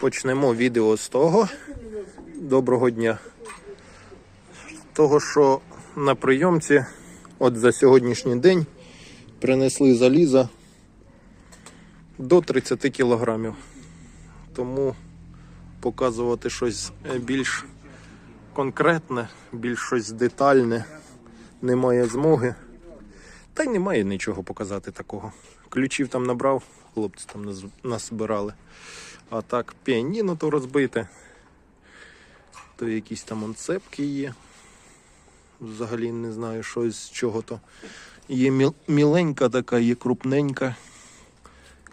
Почнемо відео з того. Доброго дня. Того, що на прийомці, от за сьогоднішній день, принесли заліза до 30 кілограмів. Тому показувати щось е, більш конкретне, більш щось детальне немає змоги. Та й немає нічого показати такого. Ключів там набрав, хлопці там наз- назбирали. А так, піаніно то розбите. То якісь там он цепки є. Взагалі не знаю, що з чого то. Є міл- міленька така, є крупненька.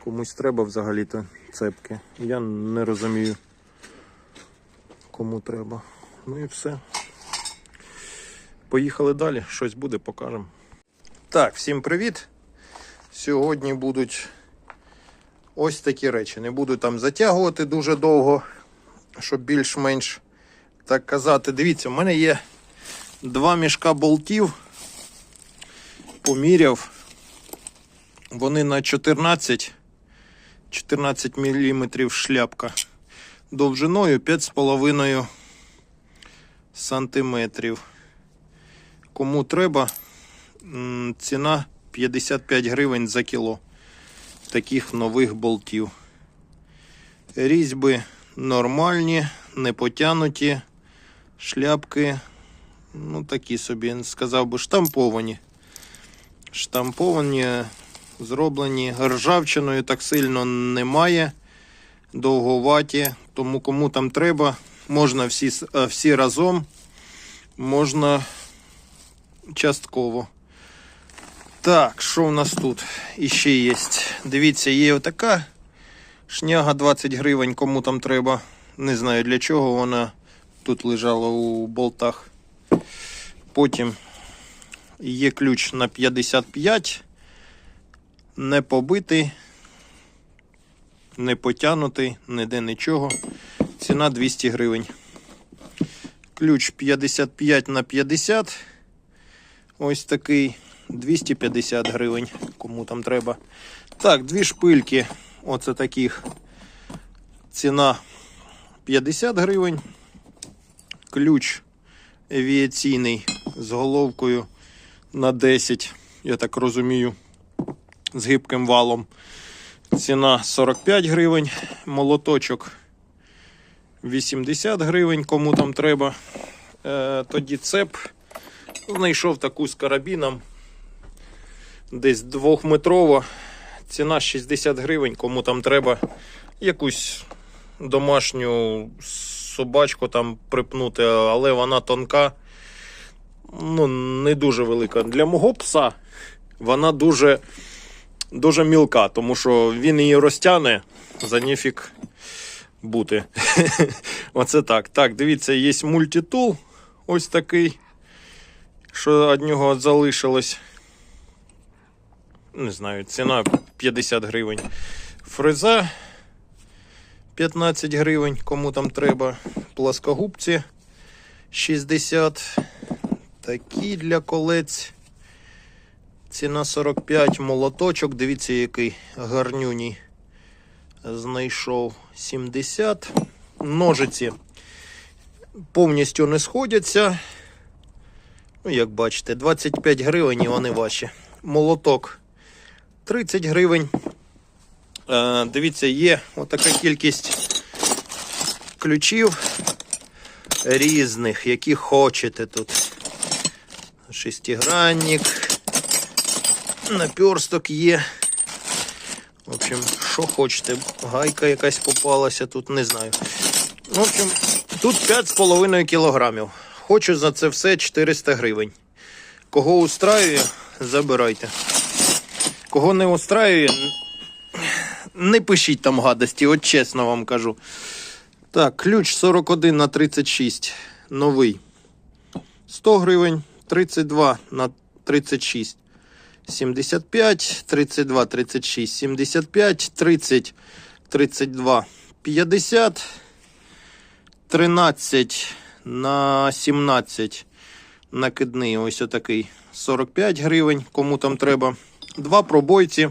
Комусь треба взагалі-то цепки. Я не розумію, кому треба. Ну і все. Поїхали далі, щось буде, покажемо. Так, всім привіт. Сьогодні будуть ось такі речі. Не буду там затягувати дуже довго, щоб більш-менш так казати. Дивіться, в мене є два мішка болтів. Поміряв. Вони на 14, 14 мм шляпка. Довжиною 5,5 сантиметрів. Кому треба, ціна 55 гривень за кіло таких нових болтів. Різьби нормальні, не потянуті, шляпки, ну такі собі, сказав би, штамповані. Штамповані, зроблені ржавчиною так сильно немає. Довговаті, тому кому там треба, можна всі, всі разом, можна частково. Так, що у нас тут іще є? Дивіться, є отака шняга 20 гривень, кому там треба. Не знаю для чого вона тут лежала у болтах. Потім є ключ на 55, не побитий, не потягнутий, ніде нічого. Ціна 200 гривень. Ключ 55 на 50. Ось такий 250 гривень, кому там треба. Так, дві шпильки. Оце таких. Ціна 50 гривень. Ключ авіаційний з головкою на 10, я так розумію, з гибким валом. Ціна 45 гривень. Молоточок 80 гривень, кому там треба. Е, тоді цеп. Знайшов таку з карабіном. Десь двохметрова. Ціна 60 гривень, кому там треба якусь домашню собачку там припнути, але вона тонка. Ну, не дуже велика. Для мого пса вона дуже, дуже мілка, тому що він її розтягне за ніфік бути. Оце так. Так, дивіться, є мультитул. Ось такий що від нього залишилось. Не знаю, ціна 50 гривень. Фреза 15 гривень, кому там треба. Пласкогубці 60. Такі для колець. Ціна 45. Молоточок. Дивіться, який гарнюній. Знайшов 70. Ножиці повністю не сходяться. Ну, як бачите, 25 гривень і вони ваші. Молоток 30 гривень. Е, дивіться, є отака кількість ключів різних, які хочете тут. Шестигранник, наперсток є. В общем, що хочете. Гайка якась попалася тут, не знаю. В общем, тут 5,5 кілограмів. Хочу за це все 400 гривень. Кого устраює, забирайте. Кого не устраює, не пишіть там гадості, от чесно вам кажу. Так, ключ 41 на 36. Новий. 100 гривень, 32 на 36. 75, 32, 36, 75, 30, 32, 50, 13 на 17 накидний, ось отакий 45 гривень, кому там треба. Два пробойці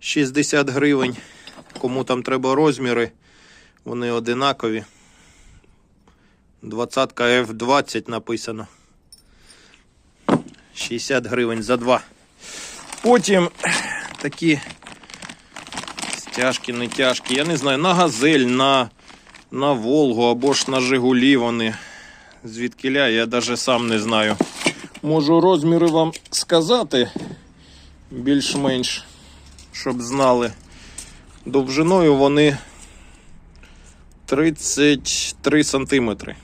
60 гривень, кому там треба розміри. Вони одинакові. 20 F20 написано. 60 гривень за два. Потім такі стяжки, не тяжкі. Я не знаю, на газель, на, на Волгу або ж на Жигулі вони. Звідкиля, я навіть сам не знаю. Можу розміри вам сказати більш-менш, щоб знали. Довжиною вони 33 сантиметри.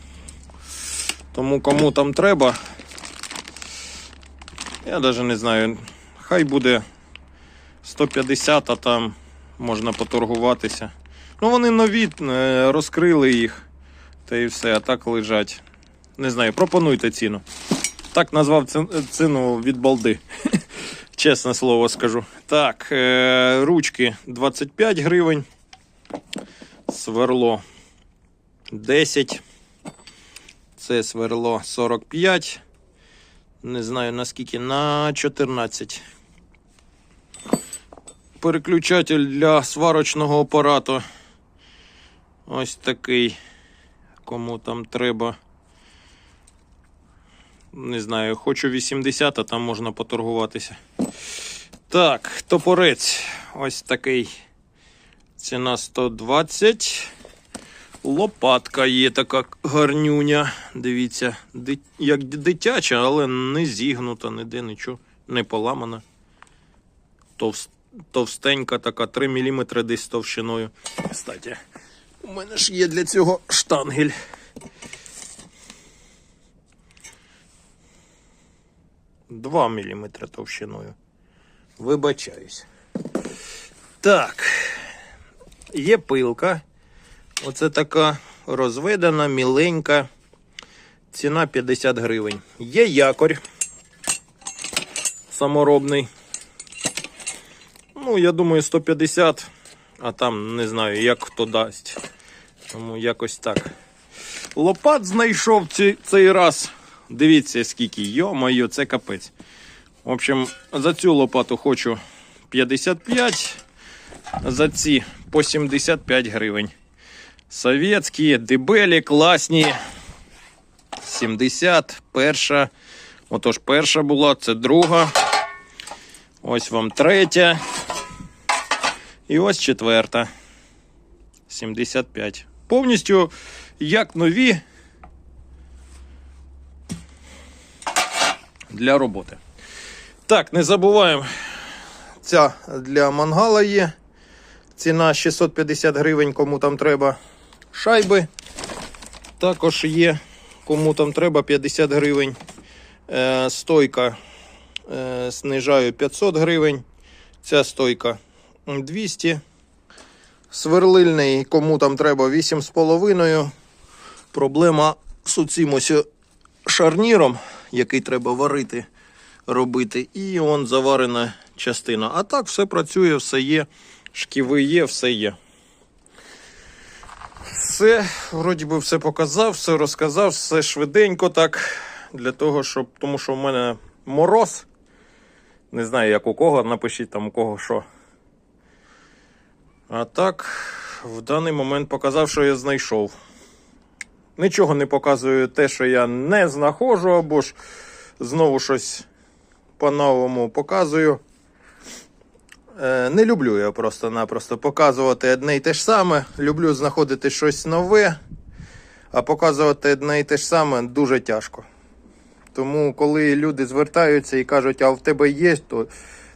Тому кому там треба, я навіть не знаю. Хай буде 150, а там можна поторгуватися. Ну, вони нові, е, розкрили їх. Та і все, а так лежать. Не знаю, пропонуйте ціну. Так назвав ціну від балди. Чесне слово скажу. Так, е, ручки 25 гривень. Сверло 10. Це сверло 45. Не знаю наскільки, на 14. Переключатель для сварочного апарату. Ось такий. Кому там треба. Не знаю, хочу 80, а там можна поторгуватися. Так, топорець. Ось такий. Ціна 120. Лопатка є така гарнюня. Дивіться, як дитяча, але не зігнута, ніде нічого, не поламана. Товс- Товстенька така, 3 мм десь товщиною. Кстати, у мене ж є для цього штангель. Два міліметри товщиною. Вибачаюсь. Так. Є пилка. Оце така розведена, міленька. Ціна 50 гривень. Є якорь саморобний. Ну, я думаю, 150, а там не знаю, як хто дасть. Тому якось так. Лопат знайшов ці, цей раз. Дивіться, скільки. Йо-моє, це капець. В общем, за цю лопату хочу 55, за ці по 75 гривень. Совєтські, дебелі, класні. 70, перша. Отож, перша була, це друга. Ось вам третя. І ось четверта. 75. Повністю як нові для роботи. Так, не забуваємо. Ця для мангала є. Ціна 650 гривень, кому там треба. Шайби. Також є, кому там треба 50 гривень. Е, стойка е, знижаю 500 гривень. Ця стойка 200. Сверлильний, кому там треба 8,5. Проблема з оцим ось шарніром, який треба варити, робити. І он заварена частина. А так все працює, все є. Шківи є, все є. Все, вроді би, все показав, все розказав, все швиденько так. Для того, щоб. Тому що в мене мороз. Не знаю, як у кого, напишіть там у кого що. А так, в даний момент показав, що я знайшов. Нічого не показую те, що я не знаходжу, або ж знову щось по-новому показую. Е, Не люблю я просто-напросто показувати одне і те ж саме. Люблю знаходити щось нове, а показувати одне і те ж саме дуже тяжко. Тому, коли люди звертаються і кажуть, а в тебе є, то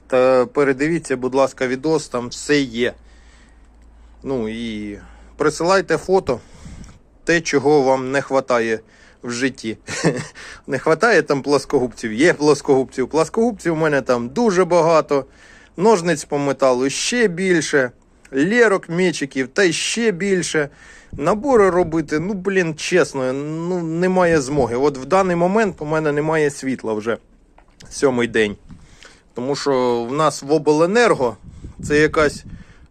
та передивіться, будь ласка, відос, там все є. Ну і присилайте фото, те, чого вам не вистачає в житті. не вистачає там плоскогубців, є плоскогубців. Плоскогубців у мене там дуже багато. Ножниць по металу ще більше, лєрок, мечиків та ще більше. Набори робити, ну блін, чесно, ну немає змоги. От в даний момент у мене немає світла вже сьомий день. Тому що в нас в обленерго це якась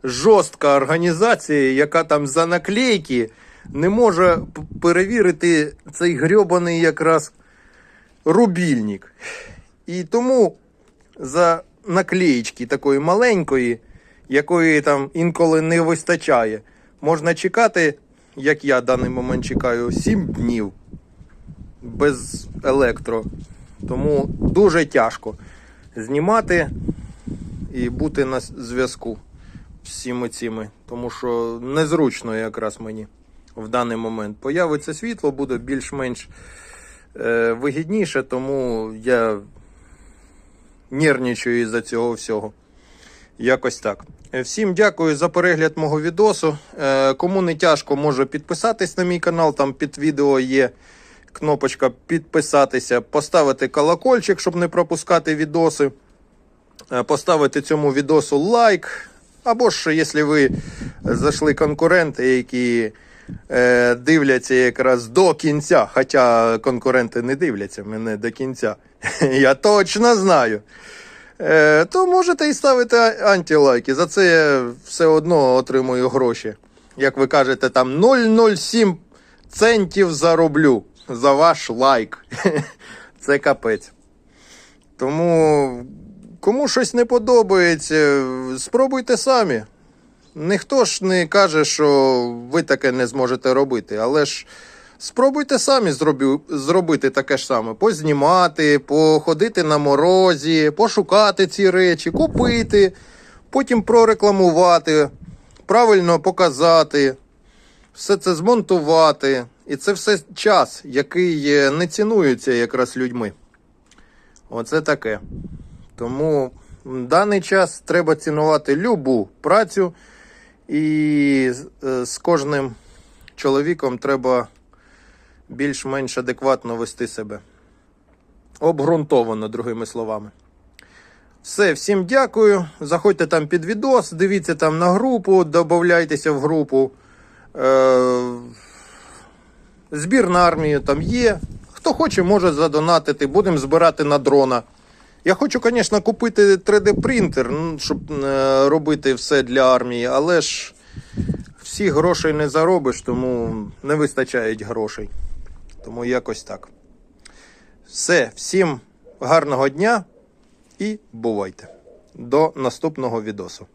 жорстка організація, яка там за наклейки не може перевірити цей грьобаний якраз рубільник. І тому за наклеєчки такої маленької, якої там інколи не вистачає, можна чекати як я в даний момент чекаю, 7 днів без електро. Тому дуже тяжко знімати і бути на зв'язку з всіми цими. Тому що незручно якраз мені в даний момент. Появиться світло, буде більш-менш е, вигідніше, тому я нервничаю із-за цього всього. Якось так. Е, Всім дякую за перегляд мого відосу. Е, Кому не тяжко, може підписатись на мій канал. Там під відео є кнопочка підписатися, поставити колокольчик, щоб не пропускати відоси. Е, Поставити цьому відосу лайк. Або ж, якщо ви зайшли конкуренти, які дивляться якраз до кінця, хоча конкуренти не дивляться мене до кінця, я точно знаю. Е, то можете і ставити антилайки. За це я все одно отримую гроші. Як ви кажете, там 0,07 центів зароблю за ваш лайк. Це капець. Тому кому щось не подобається, спробуйте самі. Ніхто ж не каже, що ви таке не зможете робити, але ж спробуйте самі зробю, зробити таке ж саме: познімати, походити на морозі, пошукати ці речі, купити, потім прорекламувати, правильно показати, все це змонтувати. І це все час, який не цінується якраз людьми. Оце таке. Тому в даний час треба цінувати любу працю, і е, з кожним чоловіком треба більш-менш адекватно вести себе. Обґрунтовано, другими словами. Все, всім дякую. Заходьте там під відос, дивіться там на групу, додавайтеся в групу. Е- збір на армію там є. Хто хоче, може задонатити. Будемо збирати на дрона. Я хочу, звісно, купити 3D-принтер, ну, щоб е, робити все для армії, але ж всі грошей не заробиш, тому не вистачає грошей. Тому якось так. Все, всім гарного дня і бувайте. До наступного відосу.